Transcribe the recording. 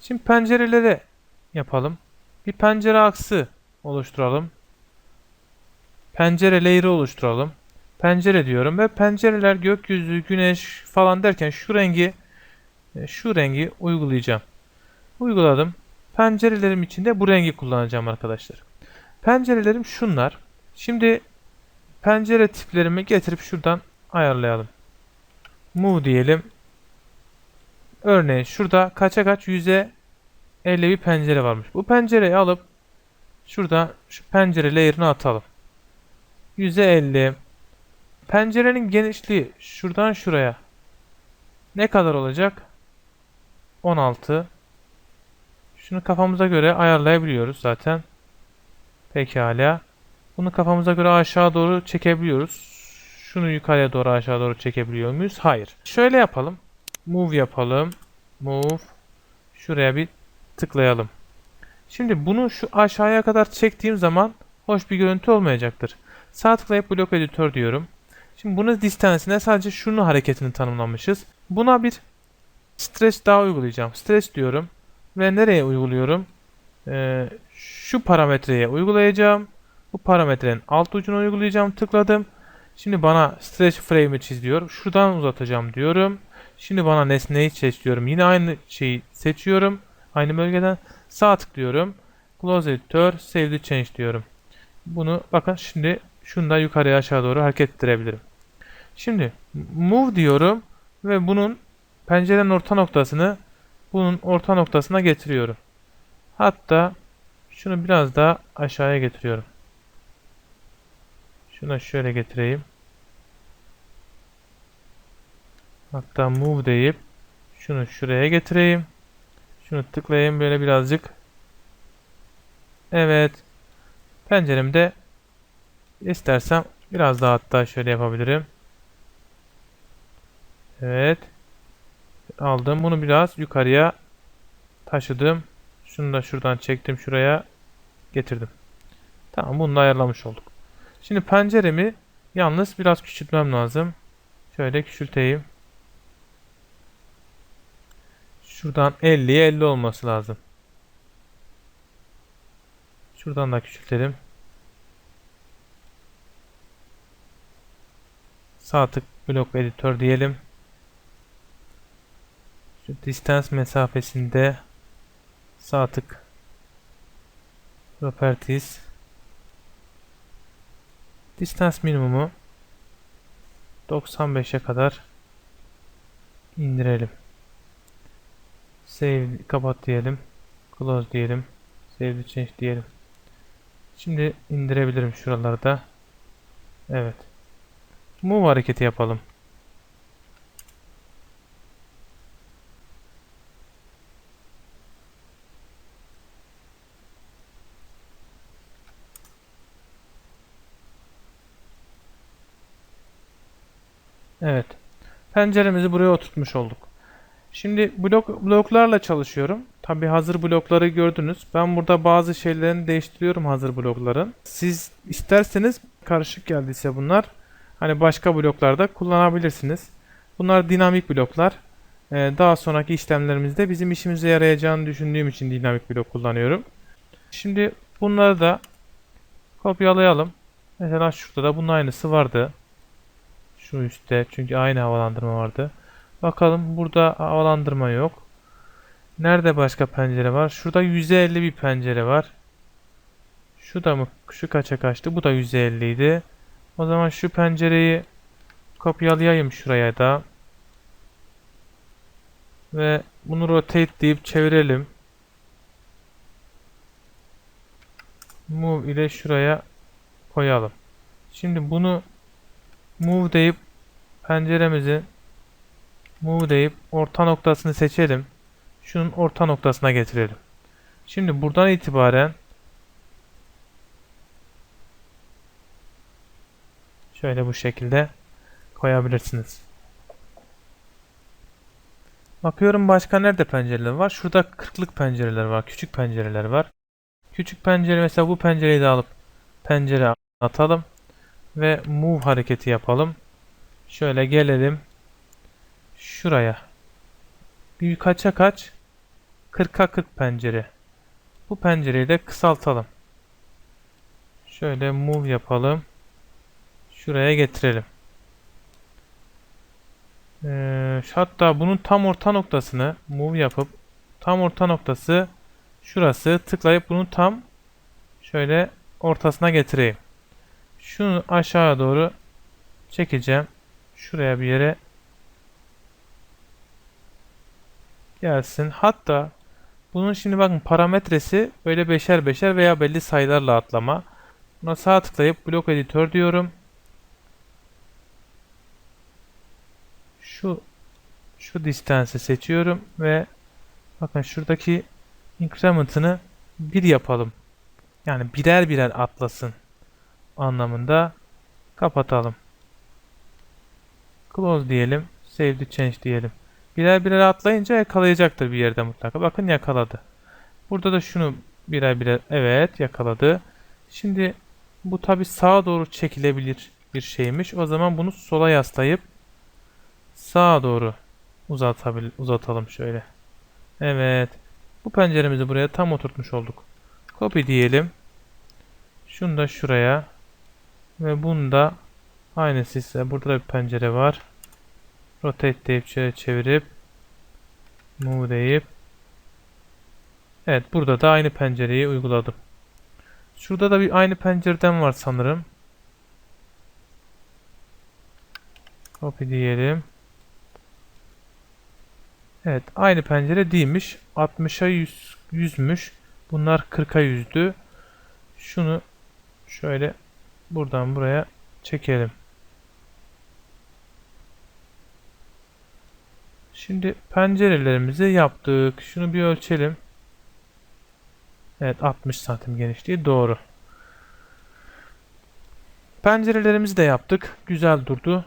Şimdi pencereleri yapalım. Bir pencere aksı oluşturalım. Pencere layer'ı oluşturalım. Pencere diyorum ve pencereler gökyüzü, güneş falan derken şu rengi e, şu rengi uygulayacağım. Uyguladım. Pencerelerim içinde bu rengi kullanacağım arkadaşlar. Pencerelerim şunlar. Şimdi pencere tiplerimi getirip şuradan ayarlayalım. Move diyelim. Örneğin şurada kaça kaç yüze 50 bir pencere varmış. Bu pencereyi alıp şurada şu pencere layer'ını atalım. Yüze 50. Pencerenin genişliği şuradan şuraya ne kadar olacak? 16. Şunu kafamıza göre ayarlayabiliyoruz zaten. Pekala. Bunu kafamıza göre aşağı doğru çekebiliyoruz. Şunu yukarıya doğru aşağı doğru çekebiliyor muyuz? Hayır. Şöyle yapalım. Move yapalım. Move. Şuraya bir tıklayalım. Şimdi bunu şu aşağıya kadar çektiğim zaman hoş bir görüntü olmayacaktır. Sağ tıklayıp blok editör diyorum. Şimdi bunun distance'ine sadece şunu hareketini tanımlamışız. Buna bir stretch daha uygulayacağım. Stretch diyorum. Ve nereye uyguluyorum? Ee, şu parametreye uygulayacağım. Bu parametrenin alt ucuna uygulayacağım. Tıkladım. Şimdi bana stretch frame'i çiz diyor. Şuradan uzatacağım diyorum. Şimdi bana nesneyi seç diyorum. Yine aynı şeyi seçiyorum. Aynı bölgeden sağ tıklıyorum. Close editor, save the change diyorum. Bunu bakın şimdi şunu da yukarıya aşağı doğru hareket ettirebilirim. Şimdi move diyorum ve bunun pencerenin orta noktasını bunun orta noktasına getiriyorum. Hatta şunu biraz daha aşağıya getiriyorum. Şunu şöyle getireyim. Hatta move deyip şunu şuraya getireyim. Şunu tıklayayım böyle birazcık. Evet. Penceremde istersem biraz daha hatta şöyle yapabilirim. Evet. Aldım. Bunu biraz yukarıya taşıdım. Şunu da şuradan çektim şuraya getirdim. Tamam bunu da ayarlamış olduk. Şimdi penceremi yalnız biraz küçültmem lazım. Şöyle küçülteyim. Şuradan 50'ye 50 olması lazım. Şuradan da küçültelim. Sağ tık blok editör diyelim. Şu distance mesafesinde sağ tık properties distance minimumu 95'e kadar indirelim. Save kapat diyelim. Close diyelim. Save the change diyelim. Şimdi indirebilirim şuralarda. Evet. Move hareketi yapalım. Evet. Penceremizi buraya oturtmuş olduk. Şimdi blok bloklarla çalışıyorum. Tabi hazır blokları gördünüz. Ben burada bazı şeylerini değiştiriyorum hazır blokların. Siz isterseniz karışık geldiyse bunlar hani başka bloklarda kullanabilirsiniz. Bunlar dinamik bloklar. Ee, daha sonraki işlemlerimizde bizim işimize yarayacağını düşündüğüm için dinamik blok kullanıyorum. Şimdi bunları da kopyalayalım. Mesela şurada da bunun aynısı vardı. Şu üstte çünkü aynı havalandırma vardı. Bakalım burada havalandırma yok. Nerede başka pencere var? Şurada 150 bir pencere var. Şu da mı? Şu kaça kaçtı? Bu da 150 idi. O zaman şu pencereyi kopyalayayım şuraya da. Ve bunu rotate deyip çevirelim. Move ile şuraya koyalım. Şimdi bunu move deyip penceremizin move deyip orta noktasını seçelim. Şunun orta noktasına getirelim. Şimdi buradan itibaren şöyle bu şekilde koyabilirsiniz. Bakıyorum başka nerede pencereler var? Şurada kırklık pencereler var. Küçük pencereler var. Küçük pencere mesela bu pencereyi de alıp pencere atalım. Ve move hareketi yapalım. Şöyle gelelim. Şuraya. Bir kaça kaç? 40'a 40 pencere. Bu pencereyi de kısaltalım. Şöyle move yapalım. Şuraya getirelim. Ee, hatta bunun tam orta noktasını move yapıp tam orta noktası şurası tıklayıp bunu tam şöyle ortasına getireyim. Şunu aşağı doğru çekeceğim. Şuraya bir yere gelsin. Hatta bunun şimdi bakın parametresi böyle beşer beşer veya belli sayılarla atlama. Buna sağ tıklayıp blok editör diyorum. Şu şu distance'ı seçiyorum ve bakın şuradaki increment'ını 1 yapalım. Yani birer birer atlasın anlamında kapatalım. Close diyelim. Save the change diyelim. Birer birer atlayınca yakalayacaktır bir yerde mutlaka. Bakın yakaladı. Burada da şunu birer birer evet yakaladı. Şimdi bu tabi sağa doğru çekilebilir bir şeymiş. O zaman bunu sola yaslayıp sağa doğru uzatabil uzatalım şöyle. Evet. Bu penceremizi buraya tam oturtmuş olduk. Copy diyelim. Şunu da şuraya. Ve bunu da aynısı ise burada da bir pencere var. Rotate deyip şöyle çevirip Move deyip Evet burada da aynı pencereyi uyguladım. Şurada da bir aynı pencereden var sanırım. Copy diyelim. Evet aynı pencere değilmiş. 60'a 100, 100'müş. Bunlar 40'a 100'dü. Şunu şöyle buradan buraya çekelim. Şimdi pencerelerimizi yaptık. Şunu bir ölçelim. Evet 60 santim genişliği doğru. Pencerelerimizi de yaptık. Güzel durdu.